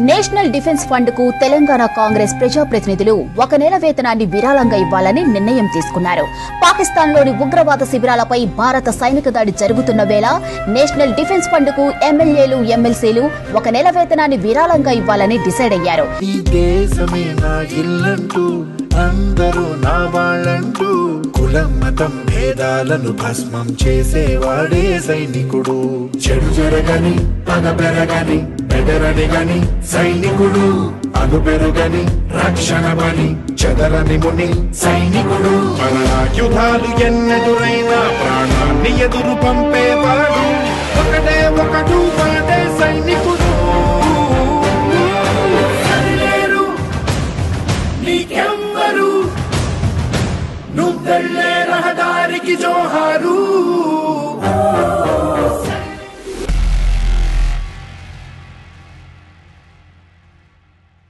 National defence ఫండ్కు తెలంగాణ కాంగ్రెస్ ప్రజాప్రతినిధులు ఒక నెల వేతనాన్ని విరాళంగా ఇవ్వాలని నిర్ణయం తీసుకున్నారు. పాకిస్తాన్లోని ఉగ్రవాద శిబిరాలపై భారత సైనిక దాడి జరుగుతున్న వేళ నేషనల్ డిఫెన్స్ ఫండ్కు ఎమ్మెల్యేలు ఎమ్మెల్సీలు ఒక నెల వేతనాన్ని విరాళంగా ఇవ్వాలని డిసైడ్ అయ్యారు. మతం భేదాలను భస్మం చేసేవాడే సైనికుడు. చెడు జరగని పగ పెరగని బెదరని గని సైనికుడు. అను పెరుగని రక్షణ బని చెదరని ముని సైనికుడు. మన యుధాలు ఎన్నెదురైనా ప్రాణాన్ని ఎదురు పంపేవాడు. ఒకటే ఒకటు పడే సైనికుడు. कर रहदार की जो हारू